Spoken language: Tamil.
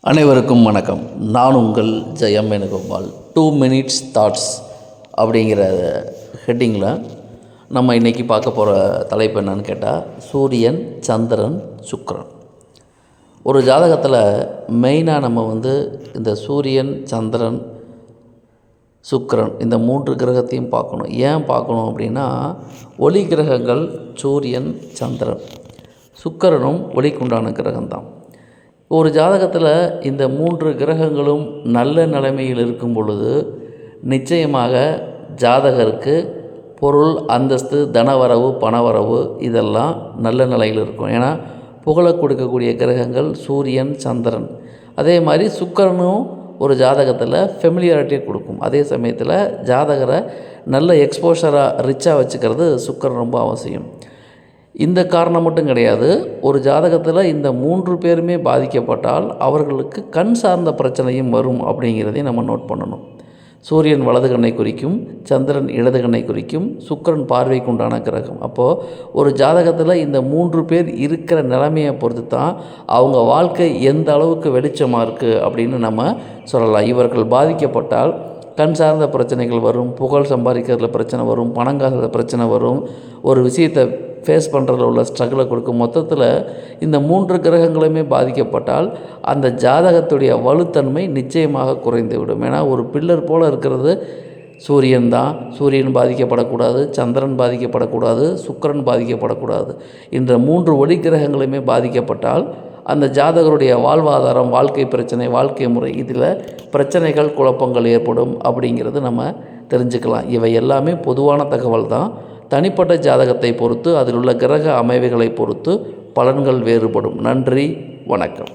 அனைவருக்கும் வணக்கம். நான் உங்கள் Jayam Venugopal. Two minutes thoughts அப்படிங்கிற ஹெட்டிங்கில் நம்ம இன்றைக்கி பார்க்க போகிற தலைப்பு என்னன்னு கேட்டால் சூரியன் சந்திரன் சுக்கிரன். ஒரு ஜாதகத்தில் மெயினாக நம்ம வந்து இந்த சூரியன் சந்திரன் சுக்கிரன் இந்த மூன்று கிரகத்தையும் பார்க்கணும். ஏன் பார்க்கணும் அப்படின்னா ஒளி கிரகங்கள் சூரியன் சந்திரன். சுக்கிரனும் ஒளிக்குண்டான கிரகம்தான். ஒரு ஜாதகத்தில் இந்த மூன்று கிரகங்களும் நல்ல நிலைமையில் இருக்கும் பொழுது நிச்சயமாக ஜாதகருக்கு பொருள் அந்தஸ்து தனவரவு பணவரவு இதெல்லாம் நல்ல நிலையில் இருக்கும். ஏன்னா புகழ கொடுக்கக்கூடிய கிரகங்கள் சூரியன் சந்திரன். அதே மாதிரி சுக்கரனும் ஒரு ஜாதகத்தில் ஃபெமிலியாரிட்டியை கொடுக்கும். அதே சமயத்தில் ஜாதகரை நல்ல எக்ஸ்போஷராக ரிச்சாக வச்சுக்கிறது சுக்கரன் ரொம்ப அவசியம். இந்த காரணம் மட்டும் கிடையாது. ஒரு ஜாதகத்தில் இந்த மூன்று பேருமே பாதிக்கப்பட்டால் அவர்களுக்கு கண் சார்ந்த பிரச்சனையும் வரும் அப்படிங்கிறதையும் நம்ம நோட் பண்ணணும். சூரியன் வலது கண்ணை குறிக்கும் சந்திரன் இடது கண்ணை குறிக்கும் சுக்கிரன் பார்வைக்கு உண்டான கிரகம். அப்போது ஒரு ஜாதகத்தில் இந்த மூன்று பேர் இருக்கிற நிலைமையை பொறுத்து தான் அவங்க வாழ்க்கை எந்த அளவுக்கு வெளிச்சமாக இருக்குது அப்படின்னு நம்ம சொல்லலாம். இவர்கள் பாதிக்கப்பட்டால் கண் சார்ந்த பிரச்சனைகள் வரும் புகழ் சம்பாதிக்கிறதுல பிரச்சனை வரும் பணங்காசுல பிரச்சனை வரும் ஒரு விஷயத்தை ஃபேஸ் பண்ணுறதுல உள்ள ஸ்ட்ரகிளை கொடுக்கும். மொத்தத்தில் இந்த மூன்று கிரகங்களுமே பாதிக்கப்பட்டால் அந்த ஜாதகத்துடைய வலுத்தன்மை நிச்சயமாக குறைந்து விடும் ஏன்னா ஒரு பில்லர் போல் இருக்கிறது சூரியன் தான். சூரியன் பாதிக்கப்படக்கூடாது சந்திரன் பாதிக்கப்படக்கூடாது சுக்கரன் பாதிக்கப்படக்கூடாது. இந்த மூன்று ஒளி கிரகங்களுமே பாதிக்கப்பட்டால் அந்த ஜாதகருடைய வாழ்வாதாரம் வாழ்க்கை பிரச்சனை வாழ்க்கை முறை இதில் பிரச்சனைகள் குழப்பங்கள் ஏற்படும் அப்படிங்கிறது நம்ம தெரிஞ்சுக்கலாம். இவை எல்லாமே பொதுவான தகவல் தான் தனிப்பட்ட ஜாதகத்தை பொறுத்து அதில் உள்ள கிரக அமைவுகளை பொறுத்து பலன்கள் வேறுபடும். நன்றி வணக்கம்.